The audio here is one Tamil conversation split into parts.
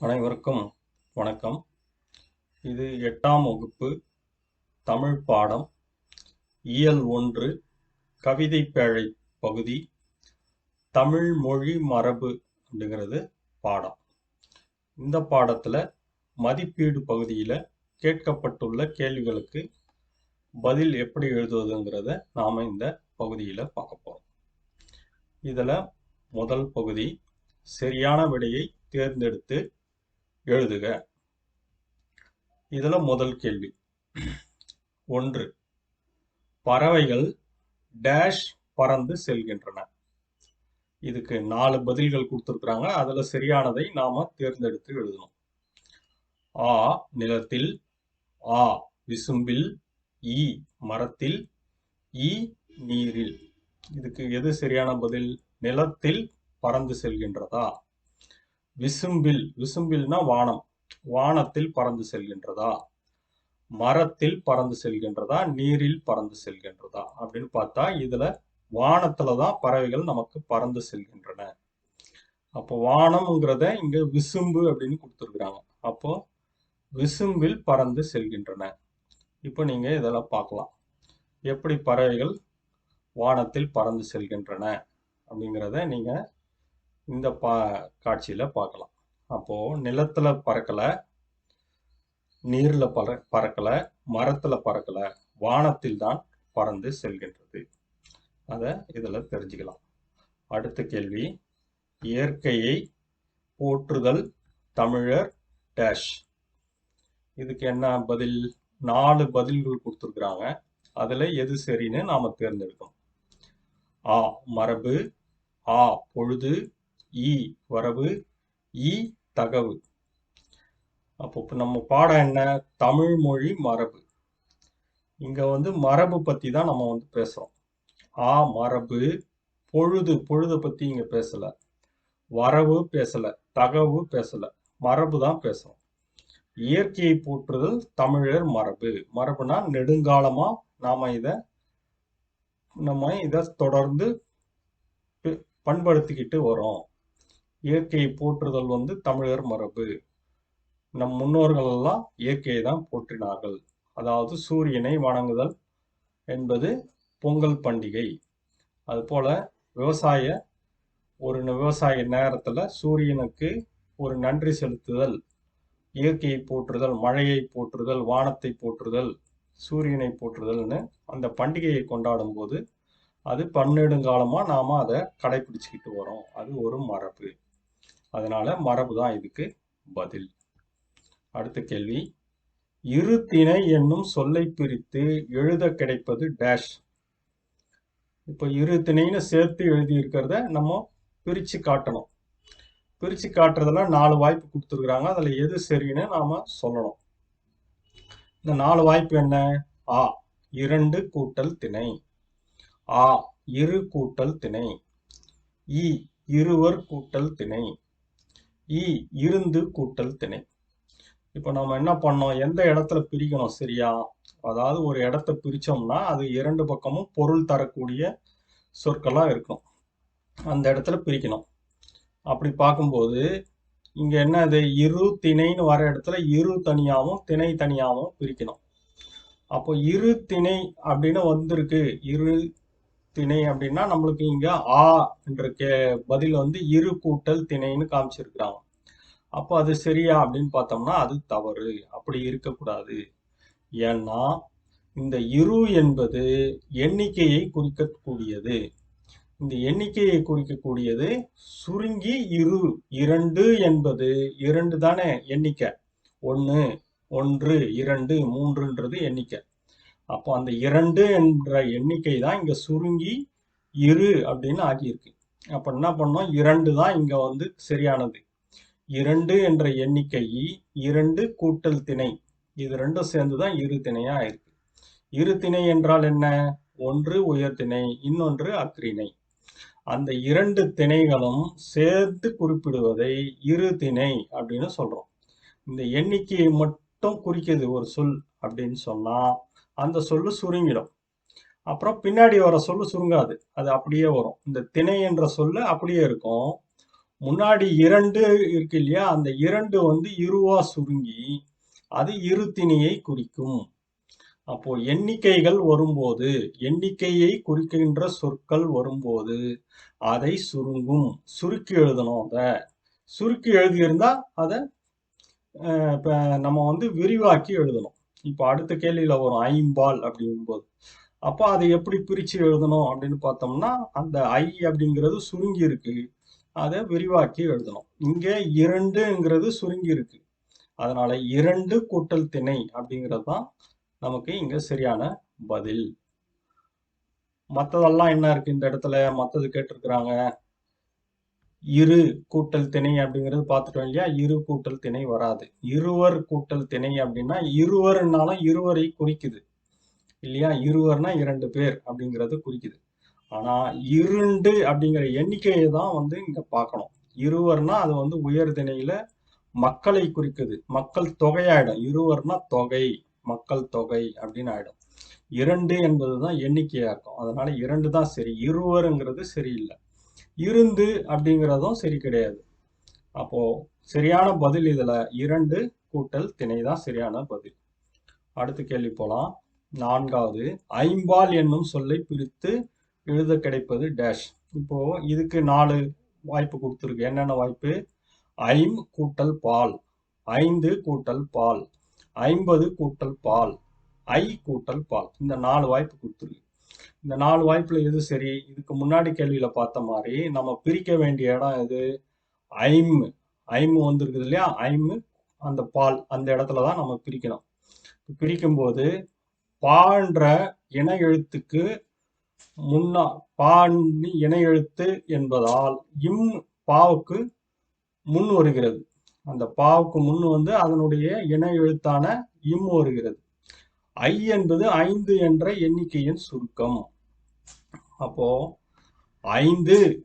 அனைவருக்கும் வணக்கம். இது எட்டாம் வகுப்பு தமிழ் பாடம் இயல் ஒன்று கவிதை பேழை பகுதி தமிழ் மொழி மரபு அப்படிங்கிறது பாடம். இந்த பாடத்தில் மதிப்பீடு பகுதியில் கேட்கப்பட்டுள்ள கேள்விகளுக்கு பதில் எப்படி எழுதுவதுங்கிறத நாம் இந்த பகுதியில் பார்க்க போகிறோம் இதில் முதல் பகுதி சரியான விடையை தேர்ந்தெடுத்து எழுதுக. இதில் முதல் கேள்வி. ஒன்று. பறவைகள் டேஷ் பறந்து செல்கின்றன. இதுக்கு நாலு பதில்கள் கொடுத்துருக்குறாங்க. அதில் சரியானதை நாம் தேர்ந்தெடுத்து எழுதணும். ஆ நிலத்தில். ஆ விசும்பில். ஈ மரத்தில். ஈ நீரில். இதுக்கு எது சரியான பதில்? நிலத்தில் பறந்து செல்கின்றதா? விசும்பில் விசும்பில்னா வானம். வானத்தில் பறந்து செல்கின்றதா? மரத்தில் பறந்து செல்கின்றதா? நீரில் பறந்து செல்கின்றதா? அப்படின்னு பார்த்தா இதுல வானத்துல தான் பறவைகள் நமக்கு பறந்து செல்கின்றன. அப்போ வானம்ங்கிறத இங்க விசும்பு அப்படின்னு கொடுத்துருக்குறாங்க. அப்போ விசும்பில் பறந்து செல்கின்றன. இப்போ நீங்க இதெல்லாம் பார்க்கலாம். எப்படி பறவைகள் வானத்தில் பறந்து செல்கின்றன அப்படிங்கிறத நீங்க இந்த பா காட்சியில் பார்க்கலாம். அப்போது நிலத்தில் பறக்கலை நீரில் பற பறக்கலை மரத்தில் பறக்கலை வானத்தில் தான் பறந்து செல்கின்றது. அதை இதில் தெரிஞ்சுக்கலாம். அடுத்த கேள்வி இயற்கையை போற்றுதல் தமிழர் டேஷ். இதுக்கு என்ன பதில்? நாலு பதில்கள் கொடுத்துருக்குறாங்க. அதில் எது சரின்னு நாம் தேர்ந்தெடுக்கணும். ஆ மரபு ஆ பொழுது இ வரவு இ தகவு. அப்போ இப்போ நம்ம பாடம் என்ன? தமிழ் மொழி மரபு. இங்கே வந்து மரபு பற்றி தான் நம்ம வந்து பேசுறோம். ஆ மரபு பொழுது பொழுதை பற்றி இங்கே பேசலை. வரவு பேசலை தகவு பேசலை. மரபு தான் பேசுகிறோம் இயற்கையை போற்றுதல் தமிழர் மரபு. மரபுனா நெடுங்காலமாக நாம் இதை நம்ம இதை தொடர்ந்து பண்படுத்திக்கிட்டு வரோம் இயற்கையை போற்றுதல் வந்து தமிழர் மரபு. நம் முன்னோர்கள் எல்லாம் இயற்கையை தான் போற்றினார்கள். அதாவது சூரியனை வணங்குதல் என்பது பொங்கல் பண்டிகை. அதுபோல விவசாய ஒரு விவசாய நேரத்தில் சூரியனுக்கு ஒரு நன்றி செலுத்துதல். இயற்கையை போற்றுதல் மழையை போற்றுதல் வானத்தை போற்றுதல் சூரியனை போற்றுதல்னு அந்த பண்டிகையை கொண்டாடும் போது அது பன்னெடுங்காலமாக நாம் அதை கடைபிடிச்சிக்கிட்டு வரோம். அது ஒரு மரபு. அதனால மரபு தான் இதுக்கு பதில். அடுத்த கேள்வி. இரு திணை என்னும் சொல்லை பிரித்து எழுத கிடைப்பது டேஷ் இப்போ இரு திணைன்னு சேர்த்து எழுதியிருக்கிறத நம்ம பிரித்து காட்டணும். பிரித்து காட்டுறதுல நாலு வாய்ப்பு கொடுத்துருக்குறாங்க. அதில் எது சரின்னு நாம் சொல்லணும். இந்த நாலு வாய்ப்பு என்ன? ஆ இரண்டு கூட்டல் திணை. ஆ இரு கூட்டல் திணை. இ இருவர் கூட்டல் திணை. இ இருந்து கூட்டல் திணை. இப்போ நம்ம என்ன பண்ணோம்? எந்த இடத்துல பிரிக்கணும்? சரியா? அதாவது ஒரு இடத்த பிரித்தோம்னா அது இரண்டு பக்கமும் பொருள் தரக்கூடிய சொற்களாக இருக்கும். அந்த இடத்துல பிரிக்கணும். அப்படி பார்க்கும்போது இங்கே என்ன அது இரு திணைன்னு வர இடத்துல இரு தனியாகவும் திணை தனியாகவும் பிரிக்கணும். அப்போ இரு திணை அப்படின்னு வந்திருக்கு. இரு திணை அப்படின்னா நம்மளுக்கு இங்க ஆ என்ற கே பதில் வந்து இரு கூட்டல் திணைன்னு காமிச்சிருக்கிறாங்க. அப்போ அது சரியா அப்படின்னு பார்த்தோம்னா அது தவறு. அப்படி இருக்கக்கூடாது. ஏன்னா இந்த இரு என்பது எண்ணிக்கையை குறிக்கக்கூடியது. இந்த எண்ணிக்கையை குறிக்கக்கூடியது சுருங்கி இரு. இரண்டு என்பது இரண்டு தானே எண்ணிக்கை. ஒன்று ஒன்று இரண்டு மூன்றுன்றது எண்ணிக்கை. அப்போ அந்த இரண்டு என்ற எண்ணிக்கை தான் இங்கே சுருங்கி இரு அப்படின்னு ஆகியிருக்கு. அப்போ என்ன பண்ணோம்? இரண்டு தான் இங்கே வந்து சரியானது. இரண்டு என்ற எண்ணிக்கை இரண்டு கூட்டல் திணை. இது ரெண்டும் சேர்ந்து தான் இரு திணையாக இருக்கு. இரு திணை என்றால் என்ன? ஒன்று உயர்திணை இன்னொன்று அக்ரிணை அந்த இரண்டு திணைகளும் சேர்த்து குறிப்பிடுவதை இரு திணை அப்படின்னு சொல்கிறோம் இந்த எண்ணிக்கையை மட்டும் குறிக்கிறது ஒரு சொல் அப்படின்னு சொன்னால் அந்த சொல்லு சுருங்கிடும். அப்புறம் பின்னாடி வர சொல்லு சுருங்காது. அது அப்படியே வரும். இந்த திணை என்ற சொல்லு அப்படியே இருக்கும். முன்னாடி இரண்டு இருக்கு இல்லையா? அந்த இரண்டு வந்து இருவா சுருங்கி அது இரு திணையை குறிக்கும். அப்போ எண்ணிக்கைகள் வரும்போது எண்ணிக்கையை குறிக்கின்ற சொற்கள் வரும்போது அதை சுருங்கும். சுருக்கி எழுதணும் அதை. சுருக்கி எழுதியிருந்தா அதை நம்ம வந்து விரிவாக்கி எழுதணும். இப்போ அடுத்த கேள்வியில் வரும் ஐம்பால் அப்படிங்கும்போது. அப்போ அதை எப்படி பிரித்து எழுதணும் அப்படின்னு பார்த்தோம்னா அந்த ஐ அப்படிங்கிறது சுருங்கி இருக்கு. அதை விரிவாக்கி எழுதணும். இங்கே இரண்டுங்கிறது சுருங்கி இருக்கு. அதனால இரண்டு கூட்டல் திணை அப்படிங்கிறது தான் நமக்கு இங்கே சரியான பதில். மற்றதெல்லாம் என்ன இருக்கு இந்த இடத்துல? மற்றது கேட்டிருக்கிறாங்க. இரு கூட்டல் திணை அப்படிங்கிறது பார்த்துட்டோம் இல்லையா? இரு கூட்டல் திணை வராது. இருவர் கூட்டல் திணை அப்படின்னா இருவர்னாலும் இருவரை குறிக்குது. இல்லையா? இருவர்னா இரண்டு பேர் அப்படிங்கிறது குறிக்குது. ஆனா இருண்டு அப்படிங்கிற எண்ணிக்கையை தான் வந்து இங்க பார்க்கணும். இருவர்னா அது வந்து உயர் திணையில மக்களை குறிக்குது. மக்கள் தொகையாயிடும். இருவர்னா தொகை மக்கள் தொகை அப்படின்னு ஆயிடும். இரண்டு என்பது தான் இருக்கும். அதனால இரண்டு தான் சரி. இருவருங்கிறது சரியில்லை. இருந்து அப்படிங்கிறதும் சரி கிடையாது. அப்போ சரியான பதில் இதுல இரண்டு கூட்டல் திணை தான் சரியான பதில். அடுத்த கேள்வி போலாம். நான்காவது ஐம்பால் என்னும் சொல்லை பிரித்து எழுத கிடைப்பது டேஷ் இப்போ இதுக்கு நாலு வாய்ப்பு கொடுத்துருக்கு. என்னென்ன வாய்ப்பு? ஐம் கூட்டல் பால். ஐந்து கூட்டல் பால். ஐம்பது கூட்டல் பால். ஐ கூட்டல் பால். இந்த நாலு வாய்ப்பு கொடுத்துருக்கு. இந்த நாலு வாய்ப்புல எது சரி? இதுக்கு முன்னாடி கேள்வியில பார்த்த மாதிரி நம்ம பிரிக்க வேண்டிய இடம் எது? ஐம். ஐம் வந்துருக்குது இல்லையா? ஐம் அந்த பால் அந்த இடத்துல தான் நம்ம பிரிக்கணும். பிரிக்கும்போது பான்ற இன எழுத்துக்கு முன்னா பான்னு இன எழுத்து என்பதால் இம் பாவுக்கு முன் வருகிறது. அந்த பாவுக்கு முன் வந்து அதனுடைய இன எழுத்தான இம் வருகிறது. ஐ என்பது ஐந்து என்ற எண்ணிக்கையின் சுருக்கம். அப்போ ஐந்து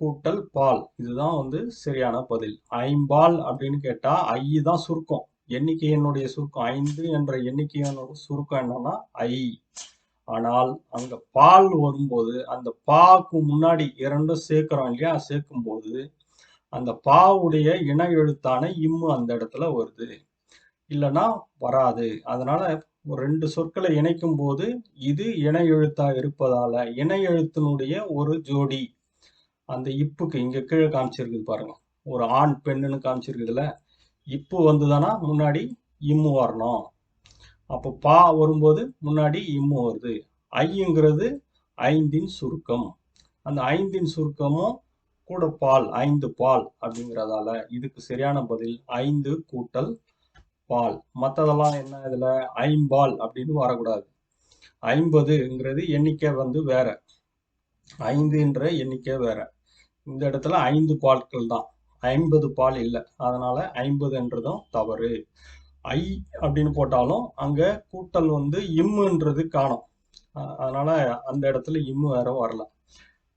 கூட்டல் பால் இதுதான் வந்து சரியான பதில். ஐம்பால் அப்படின்னு கேட்டா ஐ தான் சுருக்கம். எண்ணிக்கையினுடைய சுருக்கம் ஐந்து என்ற எண்ணிக்கையினோட சுருக்கம் என்னன்னா ஐ. ஆனால் அங்க பால் வரும்போது அந்த பாக்கு முன்னாடி இரண்டும் சேர்க்கிறோம் இல்லையா? சேர்க்கும் போது அந்த பாவுடைய இன எழுத்தான இம்மு அந்த இடத்துல வருது. இல்லைன்னா வராது. அதனால ஒரு ரெண்டு சொற்களை இணைக்கும் போது இது இணை எழுத்தா இருப்பதால இணை எழுத்தினுடைய ஒரு ஜோடி. அந்த இப்புக்கு இங்க கீழே காமிச்சிருக்குது பாருங்க. ஒரு ஆண் பெண்ணுன்னு காமிச்சிருக்குதுல. இப்பு வந்துதானா? முன்னாடி இம்மு வரணும். அப்போ பா வரும்போது முன்னாடி இம்மு வருது. ஐங்கிறது ஐந்தின் சுருக்கம். அந்த ஐந்தின் சுருக்கமும் கூட பால் ஐந்து பால் அப்படிங்கிறதால இதுக்கு சரியான பதில் ஐந்து கூட்டல் பால். மற்றதெல்லாம் என்ன இதில்? ஐம்பால் அப்படின்னு வரக்கூடாது. ஐம்பதுங்கிறது எண்ணிக்கை வந்து வேற. ஐந்துன்ற எண்ணிக்கை வேற. இந்த இடத்துல ஐந்து பால்கள் தான். ஐம்பது பால் இல்லை. அதனால ஐம்பதுன்றதும் தவறு. ஐ அப்படின்னு போட்டாலும் அங்கே கூட்டல் வந்து இம்முன்றது காணும். அதனால அந்த இடத்துல இம்மு வேற வரல.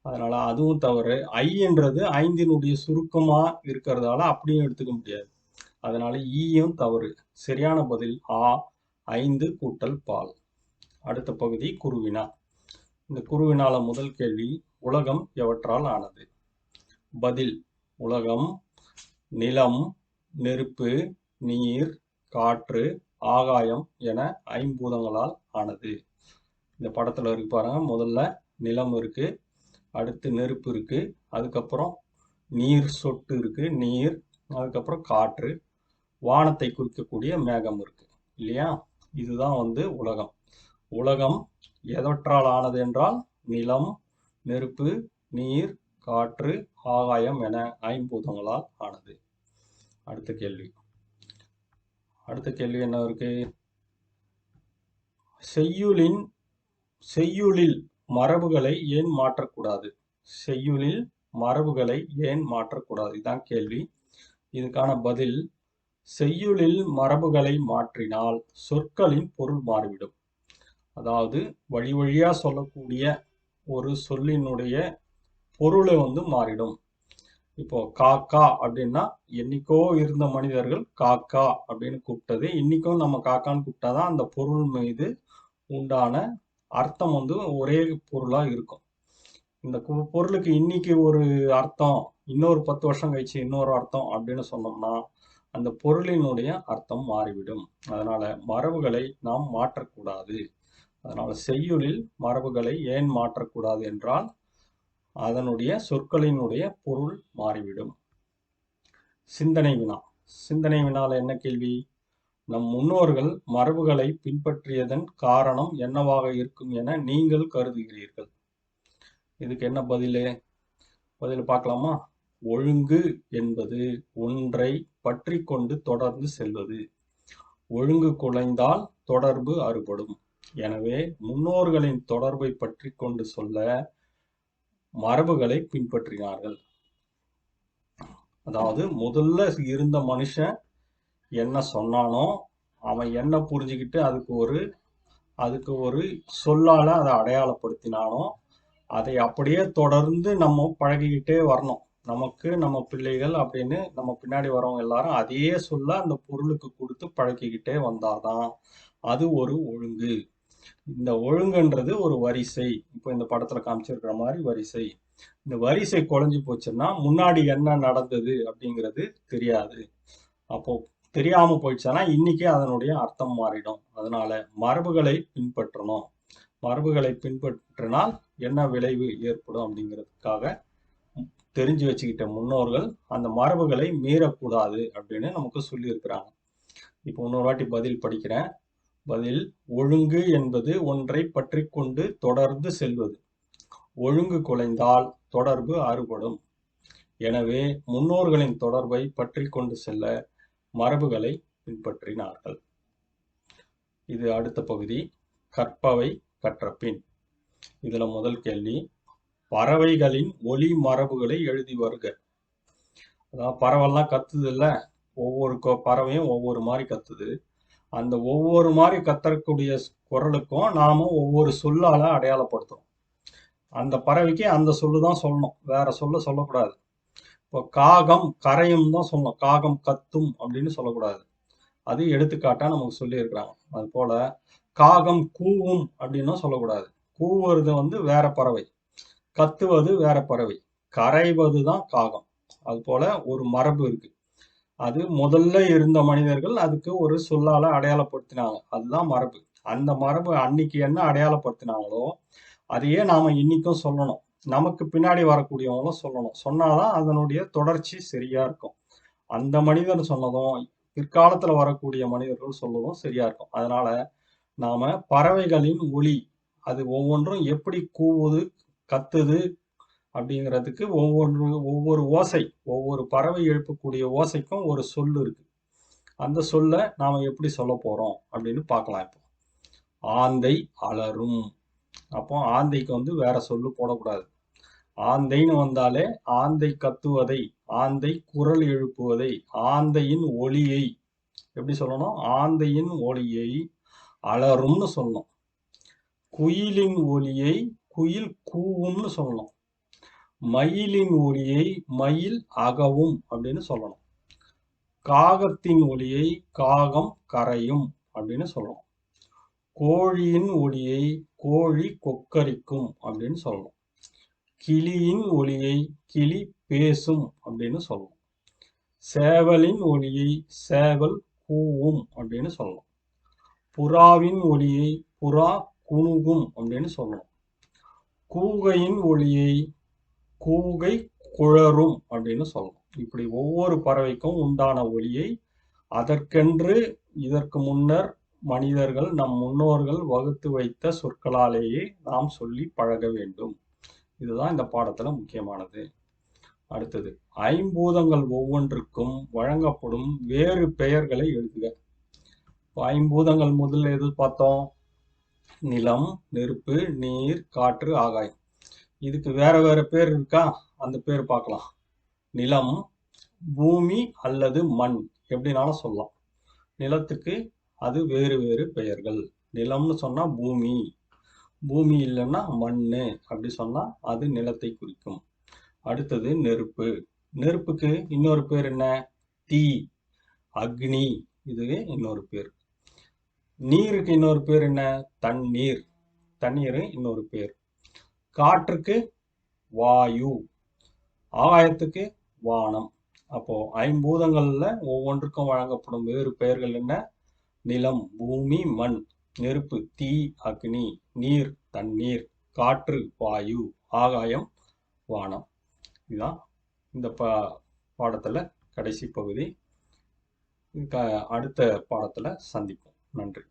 அதனால அதுவும் தவறு. ஐன்றது ஐந்தினுடைய சுருக்கமா இருக்கிறதால அப்படியும் எடுத்துக்க முடியாது. அதனால ஈயும் தவறு. சரியான பதில் ஆ ஐந்து கூட்டல் பால். அடுத்த பகுதி குருவினா. இந்த குருவினால முதல் கேள்வி உலகம் எவற்றால் ஆனது? பதில் உலகம் நிலம் நெருப்பு நீர் காற்று ஆகாயம் என ஐம்பூதங்களால் ஆனது. இந்த படத்துல இருக்கு பாருங்க முதல்ல நிலம் இருக்கு அடுத்து நெருப்பு இருக்கு அதுக்கப்புறம் நீர் சொட்டு இருக்கு நீர் அதுக்கப்புறம் காற்று வானத்தை குறிக்கக்கூடிய மேகம் இருக்கு இல்லையா? இதுதான் வந்து உலகம். உலகம் எதற்றால் ஆனது என்றால் நிலம் நெருப்பு நீர் காற்று ஆகாயம் என ஐம்பூதங்களால் ஆனது. அடுத்த கேள்வி. அடுத்த கேள்வி என்ன இருக்கு? செய்யுளின் செய்யுளில் மரபுகளை ஏன் மாற்றக்கூடாது? செய்யுளில் மரபுகளை ஏன் மாற்றக்கூடாது? இதுதான் கேள்வி. இதுக்கான பதில் செய்யுளில் மரபுகளை மாற்றினால் சொற்களின் பொருள் மாறிவிடும். அதாவது வழி வழியா சொல்லக்கூடிய ஒரு சொல்லினுடைய பொருளை வந்து மாறிடும். இப்போ காக்கா அப்படின்னா என்னைக்கோ இருந்த மனிதர்கள் காக்கா அப்படின்னு கூப்பிட்டது. இன்னைக்கும் நம்ம காக்கான்னு கூப்பிட்டாதான் அந்த பொருள் மீது உண்டான அர்த்தம் வந்து ஒரே பொருளா இருக்கும். இந்த கு- பொருளுக்கு இன்னைக்கு ஒரு அர்த்தம் இன்னொரு பத்து வருஷம் கழிச்சு இன்னொரு அர்த்தம் அப்படின்னு சொன்னோம்னா அந்த பொருளினுடைய அர்த்தம் மாறிவிடும். அதனால மரபுகளை நாம் மாற்றக்கூடாது. அதனால செய்யுளில் மரபுகளை ஏன் மாற்றக்கூடாது என்றால் அதனுடைய சொற்களினுடைய பொருள் மாறிவிடும். சிந்தனை வினா. சிந்தனை வினால என்ன கேள்வி? நம் முன்னோர்கள் மரபுகளை பின்பற்றியதன் காரணம் என்னவாக இருக்கும் என நீங்கள் கருதுகிறீர்கள். இதுக்கு என்ன பதிலு? பதில் பார்க்கலாமா? ஒழுங்கு என்பது ஒன்றை பற்றி கொண்டு தொடர்ந்து செல்வது. ஒழுங்கு குலைந்தால் தொடர்பு அறுபடும். எனவே முன்னோர்களின் தொடர்பை பற்றி கொண்டு சொல்ல மரபுகளை பின்பற்றினார்கள். அதாவது முதல்ல இருந்த மனுஷன் என்ன சொன்னானோ அவன் என்ன புரிஞ்சுக்கிட்டு அதுக்கு ஒரு அதுக்கு ஒரு சொல்லால அதை அடையாளப்படுத்தினானோ அதை அப்படியே தொடர்ந்து நம்ம பழகிக்கிட்டே வரணும். நமக்கு நம்ம பிள்ளைகள் அப்படின்னு நம்ம பின்னாடி வரவங்க எல்லாரும் அதையே சொல்ல அந்த பொருளுக்கு கொடுத்து பழக்கிக்கிட்டே வந்தாதான் அது ஒரு ஒழுங்கு. இந்த ஒழுங்குன்றது ஒரு வரிசை. இப்போ இந்த படத்துல காமிச்சிருக்கிற மாதிரி வரிசை. இந்த வரிசை குறைஞ்சு போச்சுன்னா முன்னாடி என்ன நடந்தது அப்படிங்கிறது தெரியாது. அப்போ தெரியாம போயிடுச்சுன்னா இன்னைக்கே அதனுடைய அர்த்தம் மாறிடும். அதனால மரபுகளை பின்பற்றணும். மரபுகளை பின்பற்றினால் என்ன விளைவு ஏற்படும் அப்படிங்கிறதுக்காக தெரிஞ்சு வச்சுக்கிட்ட முன்னோர்கள் அந்த மரபுகளை மீறக்கூடாது அப்படின்னு நமக்கு சொல்லியிருக்கிறாங்க. இப்போ இன்னொரு வாட்டி பதில் படிக்கிறேன். பதில் ஒழுங்கு என்பது ஒன்றை பற்றி கொண்டு தொடர்ந்து செல்வது. ஒழுங்கு குலைந்தால் தொடர்பு அறுபடும் எனவே முன்னோர்களின் தொடர்பை பற்றி கொண்டு செல்ல மரபுகளை பின்பற்றினார்கள். இது அடுத்த பகுதி. கற்பவை கற்றபின். இதில் முதல் கேள்வி பறவைகளின் ஒலி மரபுகளை எழுதி வருக. அதான் பறவைலாம் கத்துது இல்லை ஒவ்வொரு பறவையும் ஒவ்வொரு மாதிரி கத்துது. அந்த ஒவ்வொரு மாதிரி கத்தரக்கூடிய குரலுக்கும் நாம ஒவ்வொரு சொல்லால அடையாளப்படுத்துறோம். அந்த பறவைக்கு அந்த சொல்லு தான் சொல்லணும். வேற சொல்ல சொல்லக்கூடாது. இப்போ காகம் கரையும் தான் சொல்லணும். காகம் கத்தும் அப்படின்னு சொல்லக்கூடாது. அது எடுத்துக்காட்டா நமக்கு சொல்லியிருக்கிறாங்க. அது போல காகம் கூவும் அப்படின்னும் சொல்லக்கூடாது. கூவுறது வந்து வேற பறவை. கத்துவது வேற பறவை. கரைவது தான் காகம். அது போல ஒரு மரபு இருக்கு. அது முதல்ல இருந்த மனிதர்கள் அதுக்கு ஒரு சொல்லால அடையாளப்படுத்தினாங்க. அதுதான் மரபு. அந்த மரபு அன்னைக்கு என்ன அடையாளப்படுத்தினாங்களோ அதையே நாம இன்னைக்கும் சொல்லணும். நமக்கு பின்னாடி வரக்கூடியவங்களும் சொல்லணும். சொன்னாதான் அதனுடைய தொடர்ச்சி சரியா இருக்கும். அந்த மனிதர் சொன்னதும் பிற்காலத்துல வரக்கூடிய மனிதர்கள் சொல்லதும் சரியா இருக்கும். அதனால நாம பறவைகளின் ஒளி அது ஒவ்வொன்றும் எப்படி கூவுது கத்துது அப்படிங்கிறதுக்கு ஒவ்வொன்று ஒவ்வொரு ஓசை ஒவ்வொரு பறவை எழுப்பக்கூடிய ஓசைக்கும் ஒரு சொல் இருக்கு. அந்த சொல்ல நாம் எப்படி சொல்ல போகிறோம் அப்படின்னு பார்க்கலாம் இப்போ. ஆந்தை அலரும். அப்போ ஆந்தைக்கு வந்து வேற சொல்லு போடக்கூடாது. ஆந்தைன்னு வந்தாலே ஆந்தை கத்துவதை ஆந்தை குரல் எழுப்புவதை ஆந்தையின் ஒளியை. எப்படி சொல்லணும்? ஆந்தையின் ஒளியை அலரும்னு சொல்லணும். குயிலின் ஒலியை குயில் கூவும்னு சொல்லலாம் மயிலின் ஒலியை மயில் அகவும் அப்படின்னு சொல்லலாம் காகத்தின் ஒலியை காகம் கரையும் அப்படின்னு சொல்லலாம் கோழியின் ஒலியை கோழி கொக்கரிக்கும் அப்படின்னு சொல்லலாம் கிளியின் ஒலியை கிளி பேசும் அப்படின்னு சொல்லலாம் சேவலின் ஒலியை சேவல் கூவும் அப்படின்னு சொல்லலாம் புறாவின் ஒலியை புறா குணுகும் அப்படின்னு சொல்லலாம் கூகையின் ஒளியை கூகை குழரும் அப்படின்னு சொல்லணும் இப்படி ஒவ்வொரு பறவைக்கும் உண்டான ஒலியை அதற்கென்று இதற்கு முன்னர் மனிதர்கள் நம் முன்னோர்கள் வகுத்து வைத்த சொற்களாலேயே நாம் சொல்லி பழக வேண்டும். இதுதான் இந்த பாடத்துல முக்கியமானது. அடுத்தது ஐம்பூதங்கள் ஒவ்வொன்றுக்கும் வழங்கப்படும் வேறு பெயர்களை எழுதுக. ஐம்பூதங்கள் முதல்ல எது பார்த்தோம்? நிலம் நெருப்பு நீர் காற்று ஆகாயம். இதுக்கு வேற வேற பேர் இருக்கா? அந்த பேர் பார்க்கலாம். நிலம் பூமி அல்லது மண் எப்படினாலும் சொல்லலாம். நிலத்துக்கு அது வேறு வேறு பெயர்கள். நிலம்னு சொன்னா பூமி. பூமி இல்லைன்னா மண்ணு அப்படி சொன்னா அது நிலத்தை குறிக்கும். அடுத்தது நெருப்பு. நெருப்புக்கு இன்னொரு பேர் என்ன? தீ. அக்னி. இதுவே இன்னொரு பேர். நீருக்கு இன்னொரு பேர் என்ன? தண்ணீர். தண்ணீர் இன்னொரு பேர். காற்றுக்கு வாயு ஆகாயத்துக்கு வானம். அப்போ ஐம்பூதங்கள்ல ஒவ்வொன்றுக்கும் வழங்கப்படும் வேறு பெயர்கள் என்ன? நிலம் பூமி மண். நெருப்பு தீ அக்னி நீர் தண்ணீர். காற்று வாயு ஆகாயம் வானம். இதுதான் இந்த பா பாடத்துல கடைசி பகுதி. க- அடுத்த பாடத்துல சந்திப்போம். நன்றி